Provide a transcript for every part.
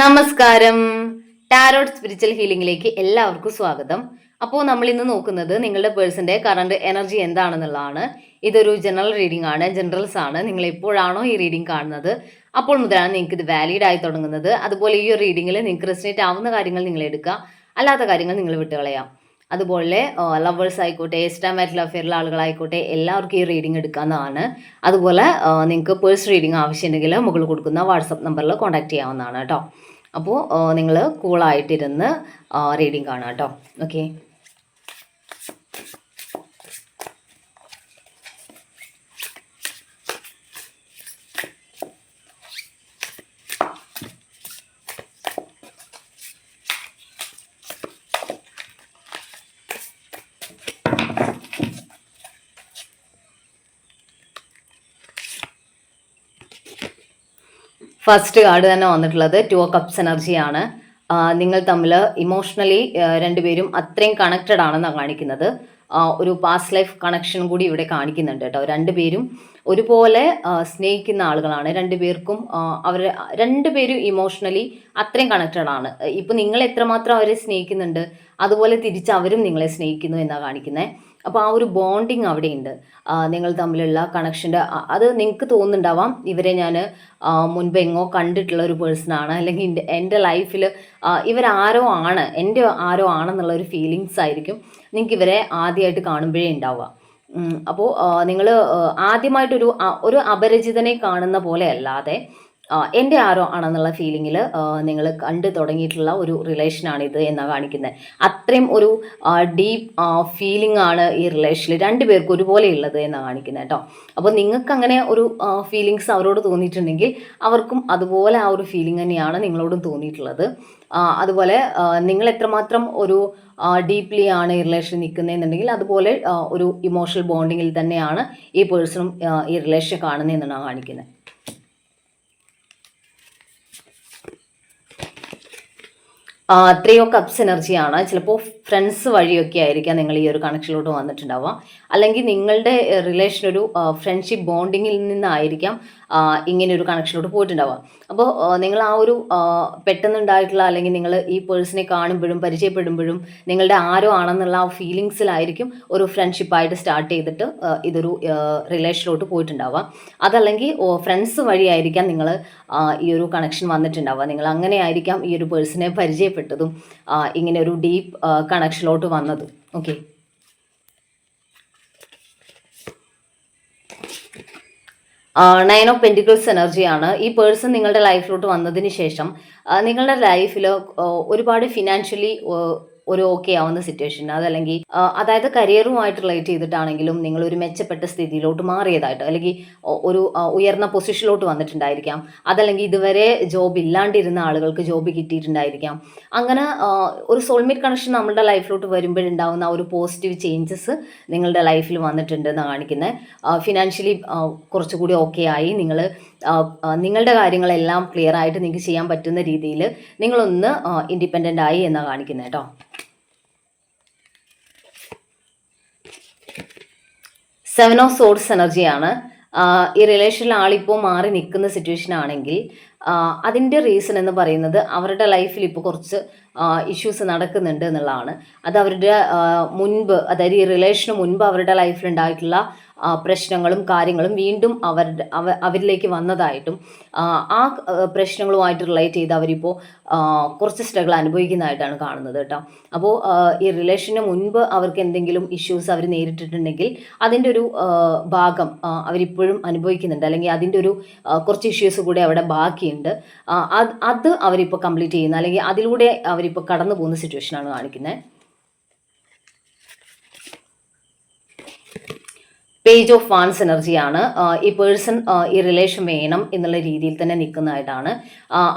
നമസ്കാരം. Tarot spiritual ഹീലിംഗിലേക്ക് എല്ലാവർക്കും സ്വാഗതം. അപ്പോൾ നമ്മൾ ഇന്ന് നോക്കുന്നത് നിങ്ങളുടെ പേഴ്സന്റെ കറണ്ട് എനർജി എന്താണെന്നുള്ളതാണ്. ഇതൊരു ജനറൽ റീഡിംഗ് ആണ് ജനറൽസ് ആണ്. നിങ്ങൾ എപ്പോഴാണോ ഈ റീഡിംഗ് കാണുന്നത് അപ്പോൾ മുതലാണ് നിങ്ങൾക്ക് ഇത് വാലിഡ് ആയി തുടങ്ങുന്നത്. അതുപോലെ ഈ ഒരു റീഡിങ്ങിൽ നിങ്ങൾക്ക് റെസിനേറ്റ് ആവുന്ന കാര്യങ്ങൾ നിങ്ങൾ എടുക്കുക. അല്ലാത്ത കാര്യങ്ങൾ നിങ്ങൾ വിട്ടുകളയാം. അതുപോലെ ലവേഴ്സ് ആയിക്കോട്ടെ എസ്റ്റാമാറ്റിൽ അഫെയറിലെ ആളുകളായിക്കോട്ടെ എല്ലാവർക്കും ഈ റീഡിംഗ് എടുക്കാവുന്നതാണ്. അതുപോലെ നിങ്ങൾക്ക് പേഴ്സ് റീഡിംഗ് ആവശ്യമുണ്ടെങ്കിൽ മുകളിൽ കൊടുക്കുന്ന വാട്സപ്പ് നമ്പറിൽ കോൺടാക്ട് ചെയ്യാവുന്നതാണ് കേട്ടോ. അപ്പോൾ നിങ്ങൾ കൂളായിട്ടിരുന്ന് റീഡിംഗ് കാണാം കേട്ടോ. ഓക്കെ ഫസ്റ്റ് കാർഡ് തന്നെ വന്നിട്ടുള്ളത് ടു കപ്സ് എനർജിയാണ്. നിങ്ങൾ തമ്മിൽ ഇമോഷണലി രണ്ടുപേരും അത്രയും കണക്റ്റഡ് ആണെന്നാണ് കാണിക്കുന്നത്. ഒരു പാസ്റ്റ് ലൈഫ് കണക്ഷൻ കൂടി ഇവിടെ കാണിക്കുന്നുണ്ട് കേട്ടോ. രണ്ടുപേരും ഒരുപോലെ സ്നേഹിക്കുന്ന ആളുകളാണ്. രണ്ടുപേർക്കും അവർ രണ്ടുപേരും ഇമോഷണലി അത്രയും കണക്റ്റഡ് ആണ്. ഇപ്പം നിങ്ങൾ എത്രമാത്രം അവരെ സ്നേഹിക്കുന്നുണ്ട്? അതുപോലെ തിരിച്ച് അവരും നിങ്ങളെ സ്നേഹിക്കുന്നു എന്നാണ് കാണിക്കുന്നത് അപ്പോൾ ആ ഒരു ബോണ്ടിങ് അവിടെയുണ്ട്. നിങ്ങൾ തമ്മിലുള്ള കണക്ഷന്റെ അത് നിങ്ങൾക്ക് തോന്നുന്നുണ്ടാവാം. ഇവരെ ഞാൻ മുൻപ് എങ്ങോ കണ്ടിട്ടുള്ള ഒരു പേഴ്സണാണ് അല്ലെങ്കിൽ എന്റെ ലൈഫിൽ ഇവരാരോ ആണ്. എന്റെ ആരോ ആണെന്നുള്ള ഒരു ഫീലിങ്സ് ആയിരിക്കും നിങ്ങൾക്ക് ഇവരെ ആദ്യമായിട്ട് കാണുമ്പോഴേ ഉണ്ടാവുക. അപ്പോൾ നിങ്ങൾ ആദ്യമായിട്ടൊരു ഒരു അപരിചിതനെ കാണുന്ന പോലെ അല്ലാതെ എന്റെ ആരോ ആണെന്നുള്ള ഫീലിങ്ങിൽ നിങ്ങൾ കണ്ടു തുടങ്ങിയിട്ടുള്ള ഒരു റിലേഷനാണിത് എന്നാണ് കാണിക്കുന്നത് അത്രയും ഒരു ഡീപ്പ് ഫീലിംഗ് ആണ് ഈ റിലേഷനിൽ രണ്ട് രണ്ടുപേർക്കും ഒരുപോലെ ഉള്ളത് എന്നാണ് കാണിക്കുന്നത് കേട്ടോ അപ്പോൾ നിങ്ങൾക്ക് അങ്ങനെ ഒരു ഫീലിങ്സ് അവരോട് തോന്നിയിട്ടുണ്ടെങ്കിൽ അവർക്കും അതുപോലെ ആ ഒരു ഫീലിംഗ് തന്നെയാണ് നിങ്ങളോടും തോന്നിയിട്ടുള്ളത്. അതുപോലെ നിങ്ങൾ എത്രമാത്രം ഒരു ഡീപ്ലി ആണ് ഈ റിലേഷൻ നിൽക്കുന്നതെന്നുണ്ടെങ്കിൽ അതുപോലെ ഒരു ഇമോഷണൽ ബോണ്ടിങ്ങിൽ തന്നെയാണ് ഈ പേഴ്സണും ഈ റിലേഷൻ കാണുന്നതെന്നാണ് കാണിക്കുന്നത് ത്രീ ഓ കപ്സ് എനർജിയാണ് ചിലപ്പോൾ ഫ്രണ്ട്സ് വഴിയൊക്കെ ആയിരിക്കാം നിങ്ങൾ ഈ ഒരു കണക്ഷനിലോട്ട് വന്നിട്ടുണ്ടാവുക. അല്ലെങ്കിൽ നിങ്ങളുടെ റിലേഷൻ ഒരു ഫ്രണ്ട്ഷിപ്പ് ബോണ്ടിങ്ങിൽ നിന്നായിരിക്കാം ഇങ്ങനെ ഒരു കണക്ഷനിലോട്ട് പോയിട്ടുണ്ടാവുക. അപ്പോൾ നിങ്ങൾ ആ ഒരു പെട്ടെന്നുണ്ടായിട്ടുള്ള അല്ലെങ്കിൽ നിങ്ങൾ ഈ പേഴ്സണെ കാണുമ്പോഴും പരിചയപ്പെടുമ്പോഴും നിങ്ങളുടെ ആരോ ആണെന്നുള്ള ആ ഫീലിങ്സിലായിരിക്കും ഒരു ഫ്രണ്ട്ഷിപ്പായിട്ട് സ്റ്റാർട്ട് ചെയ്തിട്ട് ഇതൊരു റിലേഷനിലോട്ട് പോയിട്ടുണ്ടാവുക. അതല്ലെങ്കിൽ ഫ്രണ്ട്സ് വഴിയായിരിക്കാം നിങ്ങൾ ഈ ഒരു കണക്ഷൻ വന്നിട്ടുണ്ടാവുക. നിങ്ങൾ അങ്ങനെ ആയിരിക്കാം ഈ ഒരു പേഴ്സണെ പരിചയപ്പെട്ടതും ഇങ്ങനെ ഒരു ഡീപ്പ് കണക്ഷനിലോട്ട് വന്നത്. ഓക്കെ നയൻ ഓഫ് പെന്റിക്കിൾസ് എനർജിയാണ് ഈ പേഴ്സൺ നിങ്ങളുടെ ലൈഫിലോട്ട് വന്നതിന് ശേഷം നിങ്ങളുടെ ലൈഫിൽ ഒരുപാട് ഫിനാൻഷ്യലി ഒരു ഓക്കെ ആവുന്ന സിറ്റുവേഷൻ അതല്ലെങ്കിൽ അതായത് കരിയറുമായിട്ട് റിലേറ്റ് ചെയ്തിട്ടാണെങ്കിലും നിങ്ങൾ ഒരു മെച്ചപ്പെട്ട സ്ഥിതിയിലോട്ട് മാറിയതായിട്ട് അല്ലെങ്കിൽ ഒരു ഉയർന്ന പൊസിഷനിലോട്ട് വന്നിട്ടുണ്ടായിരിക്കാം. അതല്ലെങ്കിൽ ഇതുവരെ ജോബ് ഇല്ലാണ്ടിരുന്ന ആളുകൾക്ക് ജോബ് കിട്ടിയിട്ടുണ്ടായിരിക്കാം. അങ്ങനെ ഒരു സോൾമേറ്റ് കണക്ഷൻ നമ്മുടെ ലൈഫിലോട്ട് വരുമ്പോഴുണ്ടാവുന്ന ഒരു പോസിറ്റീവ് ചേഞ്ചസ് നിങ്ങളുടെ ലൈഫിൽ വന്നിട്ടുണ്ട് എന്ന് കാണിക്കുന്നത് ഫിനാൻഷ്യലി കുറച്ചുകൂടി ഓക്കെ ആയി. നിങ്ങൾ നിങ്ങളുടെ കാര്യങ്ങളെല്ലാം ക്ലിയർ ആയിട്ട് നിങ്ങൾക്ക് ചെയ്യാൻ പറ്റുന്ന രീതിയിൽ നിങ്ങളൊന്ന് ഇൻഡിപെൻഡന്റ് ആയി എന്നാണ് കാണിക്കുന്നത് കേട്ടോ സെവൻ ഓഫ് സോഡ്സ് എനർജിയാണ് ഈ റിലേഷനിൽ ആളിപ്പോൾ മാറി നിൽക്കുന്ന സിറ്റുവേഷൻ ആണെങ്കിൽ അതിന്റെ റീസൺ എന്ന് പറയുന്നത് അവരുടെ ലൈഫിൽ ഇപ്പോൾ കുറച്ച് ഇഷ്യൂസ് നടക്കുന്നുണ്ട് എന്നുള്ളതാണ്. അത് അവരുടെ മുൻപ് അതായത് ഈ റിലേഷന് മുൻപ് അവരുടെ ലൈഫിൽ ഉണ്ടായിട്ടുള്ള പ്രശ്നങ്ങളും കാര്യങ്ങളും വീണ്ടും അവരുടെ അവ അവരിലേക്ക് വന്നതായിട്ടും ആ, പ്രശ്നങ്ങളുമായിട്ട് റിലേറ്റ് ചെയ്ത് അവരിപ്പോൾ കുറച്ച് സ്ട്രഗിൾ അനുഭവിക്കുന്നതായിട്ടാണ് കാണുന്നത് കേട്ടോ. അപ്പോൾ ഈ റിലേഷന് മുൻപ് അവർക്ക് എന്തെങ്കിലും ഇഷ്യൂസ് അവർ നേരിട്ടിട്ടുണ്ടെങ്കിൽ അതിന്റെ ഒരു ഭാഗം അവരിപ്പോഴും അനുഭവിക്കുന്നുണ്ട്. അല്ലെങ്കിൽ അതിന്റെ ഒരു കുറച്ച് ഇഷ്യൂസ് കൂടെ അവിടെ ബാക്കിയുണ്ട്. അത് അവരിപ്പോൾ കംപ്ലീറ്റ് ചെയ്യുന്ന അല്ലെങ്കിൽ അതിലൂടെ അവരിപ്പോൾ കടന്നു പോകുന്ന സിറ്റുവേഷനാണ് കാണിക്കുന്നത് പേജ് ഓഫ് വാൻസ് എനർജിയാണ് ഈ പേഴ്സൺ ഈ റിലേഷൻ വേണം എന്നുള്ള രീതിയിൽ തന്നെ നിൽക്കുന്നതായിട്ടാണ്.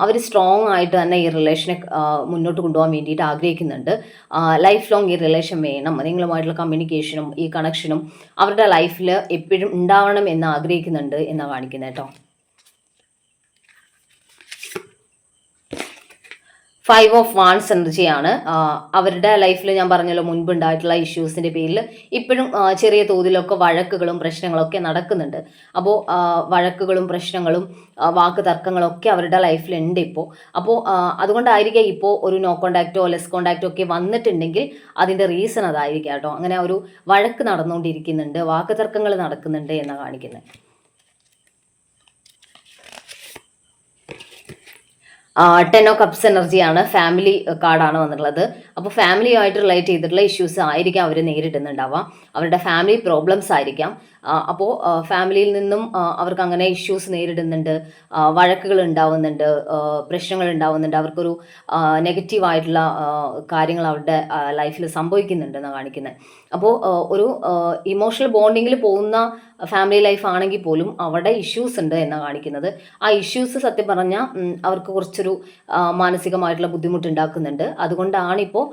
അവർ സ്ട്രോങ് ആയിട്ട് തന്നെ ഈ റിലേഷനെ മുന്നോട്ട് കൊണ്ടുപോകാൻ വേണ്ടിയിട്ട് ആഗ്രഹിക്കുന്നുണ്ട്. ലൈഫ് ലോങ് ഈ റിലേഷൻ വേണം. നിങ്ങളുമായിട്ടുള്ള കമ്മ്യൂണിക്കേഷനും ഈ കണക്ഷനും അവരുടെ ലൈഫിൽ എപ്പോഴും ഉണ്ടാവണം എന്ന് ആഗ്രഹിക്കുന്നുണ്ട് എന്നാണ് കാണിക്കുന്നത് കേട്ടോ ഫൈവ് ഓഫ് വാൺസ് എനർജിയാണ് അവരുടെ ലൈഫിൽ ഞാൻ പറഞ്ഞല്ലോ മുൻപുണ്ടായിട്ടുള്ള ഇഷ്യൂസിന്റെ പേരിൽ ഇപ്പോഴും ചെറിയ തോതിലൊക്കെ വഴക്കുകളും പ്രശ്നങ്ങളൊക്കെ നടക്കുന്നുണ്ട്. അപ്പോൾ വഴക്കുകളും പ്രശ്നങ്ങളും വാക്ക് തർക്കങ്ങളൊക്കെ അവരുടെ ലൈഫിലുണ്ട് ഇപ്പോൾ അപ്പോൾ അതുകൊണ്ടായിരിക്കാം ഇപ്പോൾ ഒരു നോ കോണ്ടാക്റ്റോ ലെസ് കോണ്ടാക്റ്റോ ഒക്കെ വന്നിട്ടുണ്ടെങ്കിൽ അതിന്റെ റീസൺ അതായിരിക്കാം കേട്ടോ. അങ്ങനെ ഒരു വഴക്ക് നടന്നുകൊണ്ടിരിക്കുന്നുണ്ട് വാക്ക് തർക്കങ്ങൾ നടക്കുന്നുണ്ട് എന്നാണ് കാണിക്കുന്നത് ടെൻ ഓ കപ്സ് എനർജിയാണ് ഫാമിലി കാർഡാണ് വന്നിട്ടുള്ളത്. അപ്പോൾ ഫാമിലിയുമായിട്ട് റിലേറ്റ് ചെയ്തിട്ടുള്ള ഇഷ്യൂസ് ആയിരിക്കാം അവർ നേരിടുന്നുണ്ടാവാം അവരുടെ ഫാമിലി പ്രോബ്ലംസ് ആയിരിക്കാം. അപ്പോൾ ഫാമിലിയിൽ നിന്നും അവർക്ക് അങ്ങനെ ഇഷ്യൂസ് നേരിടുന്നുണ്ട്. വഴക്കുകൾ ഉണ്ടാവുന്നുണ്ട്. പ്രശ്നങ്ങൾ ഉണ്ടാവുന്നുണ്ട്. അവർക്കൊരു നെഗറ്റീവായിട്ടുള്ള കാര്യങ്ങൾ അവരുടെ ലൈഫിൽ സംഭവിക്കുന്നുണ്ടെന്ന് കാണിക്കുന്നത് അപ്പോൾ ഒരു ഇമോഷണൽ ബോണ്ടിങ്ങിൽ പോകുന്ന ഫാമിലി ലൈഫ് ആണെങ്കിൽ പോലും അവിടെ ഇഷ്യൂസ് ഉണ്ട് എന്നാണ് കാണിക്കുന്നത്. ആ ഇഷ്യൂസ് സത്യം പറഞ്ഞാൽ അവർക്ക് കുറച്ചൊരു മാനസികമായിട്ടുള്ള ബുദ്ധിമുട്ട് ഉണ്ടാക്കുന്നുണ്ട്. അതുകൊണ്ടാണ് ഇപ്പോൾ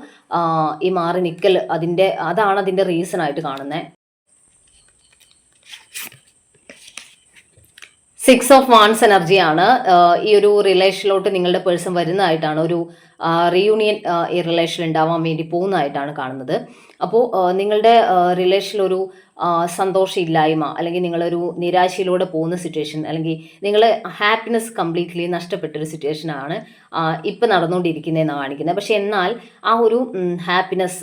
ഈ മാറി നിൽക്കൽ അതിന്റെ അതാണ് അതിന്റെ റീസൺ ആയിട്ട് കാണുന്നത് സിക്സ് ഓഫ് വാൺസ് എനർജിയാണ് ഈ ഒരു റിലേഷനിലോട്ട് നിങ്ങളുടെ പേഴ്സൺ വരുന്നതായിട്ടാണ് ഒരു റീയൂണിയൻ ഈ റിലേഷൻ ഉണ്ടാവാൻ വേണ്ടി പോകുന്നതായിട്ടാണ് കാണുന്നത്. അപ്പോൾ നിങ്ങളുടെ റിലേഷനിൽ ഒരു സന്തോഷമില്ലായ്മ അല്ലെങ്കിൽ നിങ്ങളൊരു നിരാശയിലൂടെ പോകുന്ന സിറ്റുവേഷൻ അല്ലെങ്കിൽ നിങ്ങൾ ഹാപ്പിനെസ് കംപ്ലീറ്റ്ലി നഷ്ടപ്പെട്ടൊരു സിറ്റുവേഷനാണ് ഇപ്പം നടന്നുകൊണ്ടിരിക്കുന്നതെന്നാണ് കാണിക്കുന്നത്. പക്ഷെ എന്നാൽ ആ ഒരു ഹാപ്പിനെസ്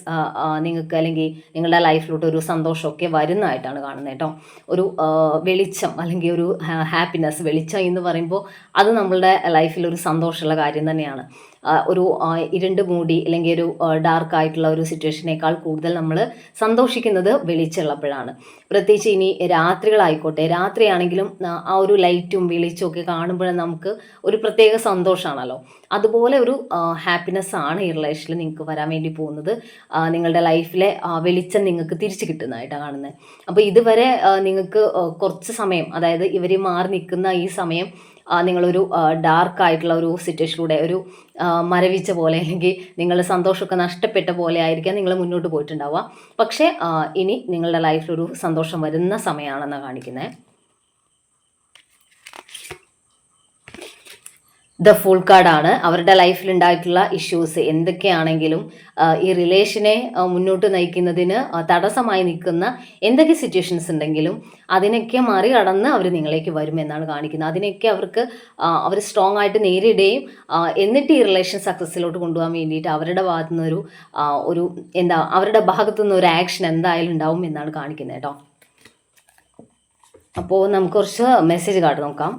നിങ്ങൾക്ക് അല്ലെങ്കിൽ നിങ്ങളുടെ ലൈഫിലോട്ട് ഒരു സന്തോഷമൊക്കെ വരുന്നതായിട്ടാണ് കാണുന്നത് കേട്ടോ. ഒരു വെളിച്ചം അല്ലെങ്കിൽ ഒരു ഹാപ്പിനെസ് വെളിച്ചം എന്ന് പറയുമ്പോൾ അത് നമ്മളുടെ ലൈഫിൽ ഒരു സന്തോഷമുള്ള കാര്യം തന്നെയാണ്. ഒരു ഇരുണ്ട് മൂടി അല്ലെങ്കിൽ ഒരു ഡാർക്ക് ആയിട്ടുള്ള ഒരു സിറ്റുവേഷനേക്കാൾ കൂടുതൽ നമ്മൾ സന്തോഷിക്കുന്നത് വെളിച്ചുള്ളപ്പോഴാണ് പ്രത്യേകിച്ച് ഇനി രാത്രികളായിക്കോട്ടെ. രാത്രിയാണെങ്കിലും ആ, ഒരു ലൈറ്റും വെളിച്ചും ഒക്കെ കാണുമ്പോഴും നമുക്ക് ഒരു പ്രത്യേക സന്തോഷമാണല്ലോ. അതുപോലെ ഒരു ഹാപ്പിനെസ് ആണ് ഈ റിലേഷനിൽ നിങ്ങൾക്ക് വരാൻ വേണ്ടി പോകുന്നത്. നിങ്ങളുടെ ലൈഫിലെ വെളിച്ചം നിങ്ങൾക്ക് തിരിച്ചു കിട്ടുന്നതായിട്ടാണ് കാണുന്നത്. അപ്പോൾ ഇതുവരെ നിങ്ങൾക്ക് കുറച്ച് സമയം അതായത് ഇവർ മാറി നിൽക്കുന്ന ഈ സമയം നിങ്ങളൊരു ഡാർക്ക് ആയിട്ടുള്ള ഒരു സിറ്റുവേഷനിലൂടെ ഒരു മരവിച്ച പോലെ അല്ലെങ്കിൽ നിങ്ങൾ സന്തോഷമൊക്കെ നഷ്ടപ്പെട്ട പോലെ ആയിരിക്കാം നിങ്ങൾ മുന്നോട്ട് പോയിട്ടുണ്ടാവുക. പക്ഷേ ഇനി നിങ്ങളുടെ ലൈഫിലൊരു സന്തോഷം വരുന്ന സമയമാണെന്നാണ് കാണിക്കുന്നത് ദ ഫുൾ കാർഡാണ്. അവരുടെ ലൈഫിൽ ഉണ്ടായിട്ടുള്ള ഇഷ്യൂസ് എന്തൊക്കെയാണെങ്കിലും ഈ റിലേഷനെ മുന്നോട്ട് നയിക്കുന്നതിന് തടസ്സമായി നിൽക്കുന്ന എന്തൊക്കെ സിറ്റുവേഷൻസ് ഉണ്ടെങ്കിലും അതിനൊക്കെ മറികടന്ന് അവർ നിങ്ങളേക്ക് വരുമെന്നാണ് കാണിക്കുന്നത്. അതിനൊക്കെ അവർക്ക് അവർ സ്ട്രോങ് ആയിട്ട് നേരിടുകയും എന്നിട്ട് ഈ റിലേഷൻ സക്സസ്സിലോട്ട് കൊണ്ടുപോകാൻ വേണ്ടിയിട്ട് അവരുടെ ഭാഗത്തു നിന്നൊരു ഒരു എന്താ അവരുടെ ഭാഗത്തു നിന്ന് ഒരു ആക്ഷൻ എന്തായാലും ഉണ്ടാവും എന്നാണ് കാണിക്കുന്നത് കേട്ടോ. അപ്പോൾ നമുക്ക് കുറച്ച് മെസ്സേജ് കാർഡ് നോക്കാം.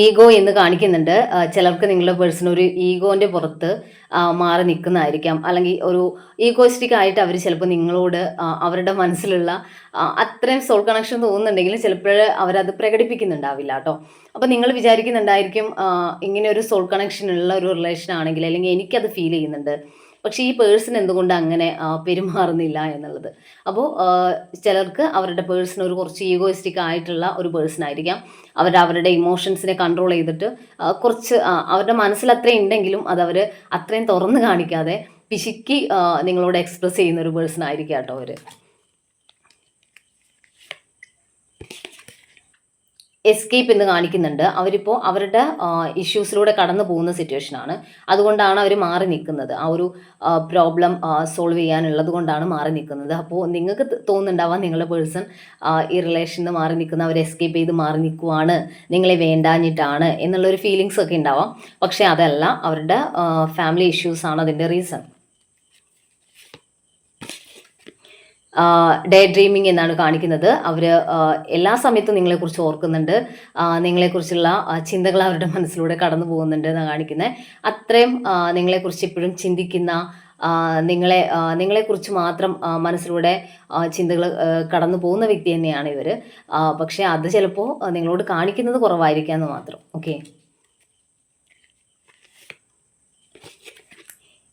ഈഗോ എന്ന് കാണിക്കുന്നുണ്ട്. ചിലർക്ക് നിങ്ങളുടെ പേഴ്സൺ ഒരു ഈഗോന്റെ പുറത്ത് മാറി നിൽക്കുന്നതായിരിക്കാം. അല്ലെങ്കിൽ ഒരു ഈഗോയിസ്റ്റിക് ആയിട്ട് അവർ ചിലപ്പോൾ നിങ്ങളോട് അവരുടെ മനസ്സിലുള്ള അത്രയും സോൾ കണക്ഷൻ തോന്നുന്നുണ്ടെങ്കിലും ചിലപ്പോൾ അവരത് പ്രകടിപ്പിക്കുന്നുണ്ടാവില്ല കേട്ടോ. അപ്പോൾ നിങ്ങൾ വിചാരിക്കുന്നുണ്ടായിരിക്കും ഇങ്ങനെ ഒരു സോൾ കണക്ഷൻ ഉള്ള ഒരു റിലേഷൻ ആണെങ്കിൽ അല്ലെങ്കിൽ എനിക്കത് ഫീൽ ചെയ്യുന്നുണ്ട്. പക്ഷേ ഈ പേഴ്സൺ എന്തുകൊണ്ട് അങ്ങനെ പെരുമാറുന്നില്ല എന്നുള്ളത്? അപ്പോൾ ചിലർക്ക് അവരുടെ പേഴ്സൺ ഒരു കുറച്ച് ഈഗോയിസ്റ്റിക് ആയിട്ടുള്ള ഒരു പേഴ്സൺ ആയിരിക്കാം. അവർ അവരുടെ ഇമോഷൻസിനെ കൺട്രോൾ ചെയ്തിട്ട് കുറച്ച് അവരുടെ മനസ്സിൽ അത്രയും ഉണ്ടെങ്കിലും അത് അവർ അത്രയും തുറന്ന് കാണിക്കാതെ പിശുക്കി നിങ്ങളോട് എക്സ്പ്രസ് ചെയ്യുന്ന ഒരു പേഴ്സൺ ആയിരിക്കാം കേട്ടോ അവർ എസ്കേപ്പ് എന്ന് കാണിക്കുന്നുണ്ട്. അവരിപ്പോൾ അവരുടെ ഇഷ്യൂസിലൂടെ കടന്നു പോകുന്ന സിറ്റുവേഷനാണ് അതുകൊണ്ടാണ് അവർ മാറി നിൽക്കുന്നത്. ആ ഒരു പ്രോബ്ലം സോൾവ് ചെയ്യാനുള്ളത് കൊണ്ടാണ് മാറി നിൽക്കുന്നത്. അപ്പോൾ നിങ്ങൾക്ക് തോന്നുന്നുണ്ടാവാം നിങ്ങളുടെ പേഴ്സൺ ഈ റിലേഷനിൽ നിന്ന് മാറി നിൽക്കുന്ന അവർ എസ്കേപ്പ് ചെയ്ത് മാറി നിൽക്കുവാണ് നിങ്ങളെ വേണ്ടാഞ്ഞിട്ടാണ് എന്നുള്ളൊരു ഫീലിങ്സ് ഒക്കെ ഉണ്ടാവാം. പക്ഷേ അതല്ല അവരുടെ ഫാമിലി ഇഷ്യൂസാണ് അതിന്റെ റീസൺ ഡേ ഡ്രീമിംഗ് എന്നാണ് കാണിക്കുന്നത്. അവർ എല്ലാ സമയത്തും നിങ്ങളെക്കുറിച്ച് ഓർക്കുന്നുണ്ട്. നിങ്ങളെക്കുറിച്ചുള്ള ചിന്തകൾ അവരുടെ മനസ്സിലൂടെ കടന്നു പോകുന്നുണ്ട് എന്നാണ് കാണിക്കുന്നത് അത്രയും നിങ്ങളെക്കുറിച്ച് ഇപ്പോഴും ചിന്തിക്കുന്ന നിങ്ങളെ നിങ്ങളെക്കുറിച്ച് മാത്രം മനസ്സിലൂടെ ചിന്തകൾ കടന്നു പോകുന്ന വ്യക്തി തന്നെയാണ് ഇവർ പക്ഷേ അത് ചിലപ്പോൾ നിങ്ങളോട് കാണിക്കുന്നത് കുറവായിരിക്കാമെന്ന് മാത്രം. ഓക്കെ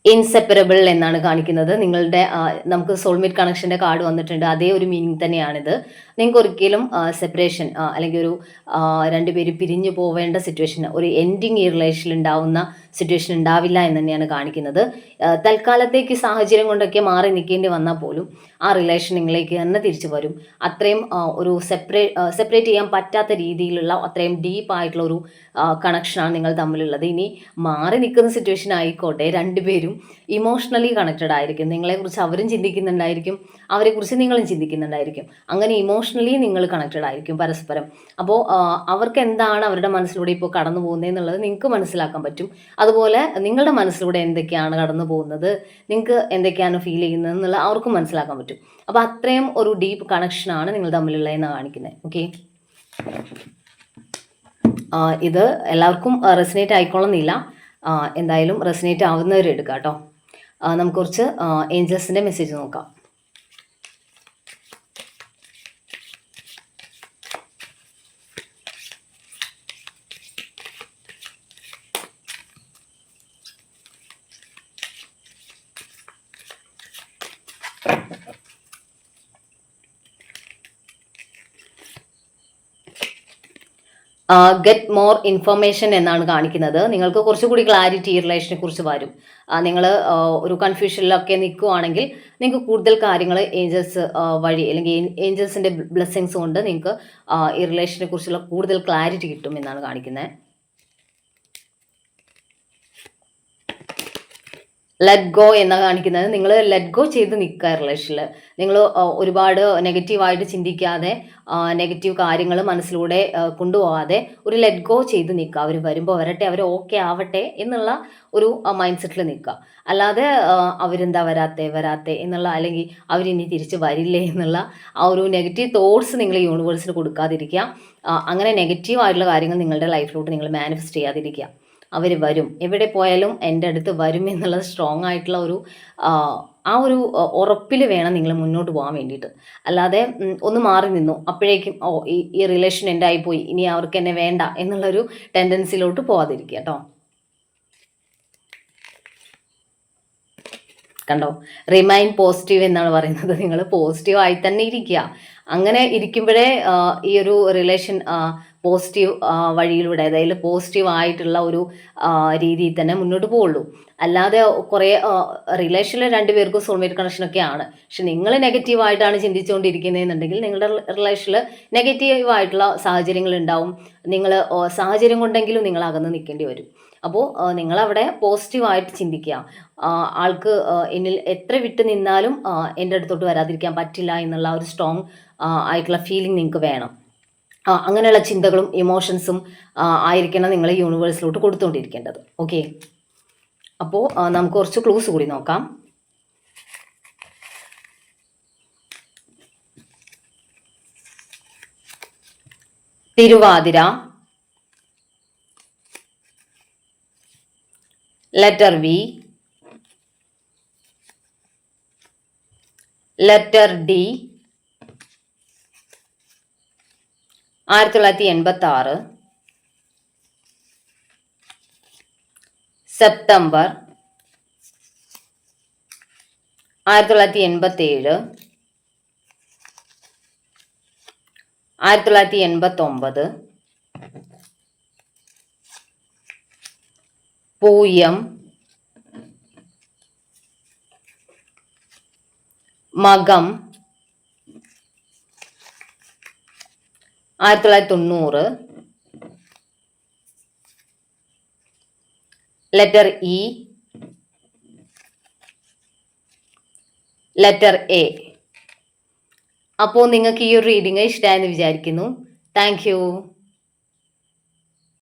ഇൻസെപ്പറബിൾ എന്നാണ് കാണിക്കുന്നത്. നിങ്ങളുടെ നമുക്ക് സോൾമേറ്റ് കണക്ഷന്റെ കാർഡ് വന്നിട്ടുണ്ട്. അതേ ഒരു മീനിങ് തന്നെയാണിത്. നിങ്ങൾക്ക് ഒരിക്കലും സെപ്പറേഷൻ അല്ലെങ്കിൽ ഒരു രണ്ടുപേരും പിരിഞ്ഞു പോവേണ്ട സിറ്റുവേഷൻ ഒരു എൻഡിങ് ഈ റിലേഷനിൽ ഉണ്ടാവുന്ന സിറ്റുവേഷൻ ഉണ്ടാവില്ല എന്ന് തന്നെയാണ് കാണിക്കുന്നത്. തൽക്കാലത്തേക്ക് സാഹചര്യം കൊണ്ടൊക്കെ മാറി നിൽക്കേണ്ടി വന്നാൽ പോലും ആ റിലേഷൻ നിങ്ങളിലേക്ക് തന്നെ തിരിച്ചു വരും. അത്രയും ഒരു സെപ്പറേറ്റ് സെപ്പറേറ്റ് ചെയ്യാൻ പറ്റാത്ത രീതിയിലുള്ള അത്രയും ഡീപ്പ് ആയിട്ടുള്ള ഒരു കണക്ഷനാണ് നിങ്ങൾ തമ്മിലുള്ളത്. ഇനി മാറി നിൽക്കുന്ന സിറ്റുവേഷൻ ആയിക്കോട്ടെ രണ്ടുപേരും ഇമോഷണലി കണക്റ്റഡ് ആയിരിക്കും. നിങ്ങളെക്കുറിച്ച് അവരും ചിന്തിക്കുന്നുണ്ടായിരിക്കും അവരെക്കുറിച്ച് നിങ്ങളും ചിന്തിക്കുന്നുണ്ടായിരിക്കും. അങ്ങനെ ഇമോഷണലി നിങ്ങൾ കണക്റ്റഡ് ആയിരിക്കും പരസ്പരം. അപ്പോൾ അവർക്ക് എന്താണ് അവരുടെ മനസ്സിലൂടെ ഇപ്പോൾ കടന്നു പോകുന്നത് എന്നുള്ളത് നിങ്ങൾക്ക് മനസ്സിലാക്കാൻ പറ്റും. അതുപോലെ നിങ്ങളുടെ മനസ്സിലൂടെ എന്തൊക്കെയാണ് കടന്നു പോകുന്നത് നിങ്ങൾക്ക് എന്തൊക്കെയാണ് ഫീൽ ചെയ്യുന്നത് എന്നുള്ള അവർക്കും മനസ്സിലാക്കാൻ പറ്റും. അപ്പോൾ അത്രയും ഒരു ഡീപ്പ് കണക്ഷനാണ് നിങ്ങൾ തമ്മിലുള്ളതെന്ന് കാണിക്കുന്നത് ഓക്കെ ഇത് എല്ലാവർക്കും റെസിനേറ്റ് ആയിക്കോളുന്നില്ല എന്തായാലും റെസിനേറ്റ് ആവുന്നവരെടുക്കാം കേട്ടോ. നമുക്ക് കുറച്ച് ഏഞ്ചൽസിന്റെ മെസ്സേജ് നോക്കാം. ഗെറ്റ് മോർ ഇൻഫർമേഷൻ എന്നാണ് കാണിക്കുന്നത്. നിങ്ങൾക്ക് കുറച്ചുകൂടി ക്ലാരിറ്റി ഈ റിലേഷനെ കുറിച്ച് വരും. നിങ്ങൾ ഒരു കൺഫ്യൂഷനിലൊക്കെ നിൽക്കുവാണെങ്കിൽ നിങ്ങൾക്ക് കൂടുതൽ കാര്യങ്ങൾ ഏഞ്ചൽസ് വഴി അല്ലെങ്കിൽ ഏഞ്ചൽസിന്റെ ബ്ലെസ്സിങ്സ് കൊണ്ട് നിങ്ങൾക്ക് ഈ റിലേഷനെ കുറിച്ചുള്ള കൂടുതൽ ക്ലാരിറ്റി കിട്ടും എന്നാണ് കാണിക്കുന്നത് ലെറ്റ് ഗോ എന്ന കാണിക്കുന്നത്. നിങ്ങൾ ലെറ്റ് ഗോ ചെയ്ത് നിൽക്കുക റിലേഷനിൽ നിങ്ങൾ ഒരുപാട് നെഗറ്റീവായിട്ട് ചിന്തിക്കാതെ നെഗറ്റീവ് കാര്യങ്ങൾ മനസ്സിലൂടെ കൊണ്ടുപോകാതെ ഒരു ലെറ്റ് ഗോ ചെയ്ത് നിൽക്കുക. അവർ വരുമ്പോൾ വരട്ടെ അവർ ഓക്കെ ആവട്ടെ എന്നുള്ള ഒരു മൈൻഡ് സെറ്റിൽ നിൽക്കുക. അല്ലാതെ അവരെന്താ വരാത്തെ വരാത്തെ എന്നുള്ള അല്ലെങ്കിൽ അവരിനി തിരിച്ച് വരില്ലേ എന്നുള്ള ആ ഒരു നെഗറ്റീവ് തോട്ട്സ് നിങ്ങൾ യൂണിവേഴ്സിന് കൊടുക്കാതിരിക്കുക. അങ്ങനെ നെഗറ്റീവ് ആയിട്ടുള്ള കാര്യങ്ങൾ നിങ്ങളുടെ ലൈഫിലോട്ട് നിങ്ങൾ മാനിഫെസ്റ്റ് ചെയ്യാതിരിക്കുക. അവർ വരും. എവിടെ പോയാലും എന്റെ അടുത്ത് വരും എന്നുള്ള സ്ട്രോങ് ആയിട്ടുള്ള ഒരു ആ, ഒരു ഉറപ്പിൽ വേണം നിങ്ങൾ മുന്നോട്ട് പോകാൻ വേണ്ടിയിട്ട്. അല്ലാതെ ഒന്ന് മാറി നിന്നു. അപ്പോഴേക്കും ഓ ഈ ഈ റിലേഷൻ എന്റെ ആയിപ്പോയി ഇനി അവർക്ക് എന്നെ വേണ്ട എന്നുള്ളൊരു ടെൻഡൻസിയിലോട്ട് പോകാതിരിക്കുക കേട്ടോ. കണ്ടോ? റിമൈൻ പോസിറ്റീവ് എന്നാണ് പറയുന്നത്. നിങ്ങൾ പോസിറ്റീവായി തന്നെ ഇരിക്കുക. അങ്ങനെ ഇരിക്കുമ്പോഴേ ഈ ഒരു റിലേഷൻ പോസിറ്റീവ് വഴിയിലൂടെ അതായത് പോസിറ്റീവ് ആയിട്ടുള്ള ഒരു രീതിയിൽ തന്നെ മുന്നോട്ട് പോവുള്ളൂ അല്ലാതെ കുറേ റിലേഷനിൽ രണ്ടുപേർക്കും സോൾമേറ്റ് കണക്ഷനൊക്കെ ആണ് പക്ഷെ നിങ്ങൾ നെഗറ്റീവായിട്ടാണ് ചിന്തിച്ചുകൊണ്ടിരിക്കുന്നതെന്നുണ്ടെങ്കിൽ നിങ്ങളുടെ റിലേഷനിൽ നെഗറ്റീവായിട്ടുള്ള സാഹചര്യങ്ങൾ ഉണ്ടാവും. നിങ്ങൾ സാഹചര്യം കൊണ്ടെങ്കിലും നിങ്ങൾ അകന്ന് നിൽക്കേണ്ടി വരും. അപ്പോൾ നിങ്ങളവിടെ പോസിറ്റീവായിട്ട് ചിന്തിക്കുക. ആൾക്ക് എന്നിൽ എത്ര വിട്ട് നിന്നാലും എന്റെ അടുത്തോട്ട് വരാതിരിക്കാൻ പറ്റില്ല എന്നുള്ള ഒരു സ്ട്രോങ് ആയിട്ടുള്ള ഫീലിംഗ് നിങ്ങൾക്ക് വേണം. അങ്ങനെയുള്ള ചിന്തകളും ഇമോഷൻസും ആയിരിക്കണം നിങ്ങൾ യൂണിവേഴ്സിലോട്ട് കൊടുത്തുകൊണ്ടിരിക്കേണ്ടത് ഓക്കെ അപ്പോൾ നമുക്ക് കുറച്ച് ക്ലൂസ് കൂടി നോക്കാം. Thiruvathira. Letter V letter D ആയിരത്തി തൊള്ളായിരത്തി എൺപത്തി ആറ് സെപ്റ്റംബർ ആയിരത്തി തൊള്ളായിരത്തി എൺപത്തി ഏഴ് ആയിരത്തി തൊള്ളായിരത്തി എൺപത്തി ഒമ്പത് പൂയം മകം ആയിരത്തി തൊള്ളായിരത്തി തൊണ്ണൂറ് ലെറ്റർ ഇ ലെറ്റർ എ അപ്പോൾ നിങ്ങൾക്ക് ഈ ഒരു റീഡിങ് ഇഷ്ടമായെന്ന് വിചാരിക്കുന്നു. താങ്ക്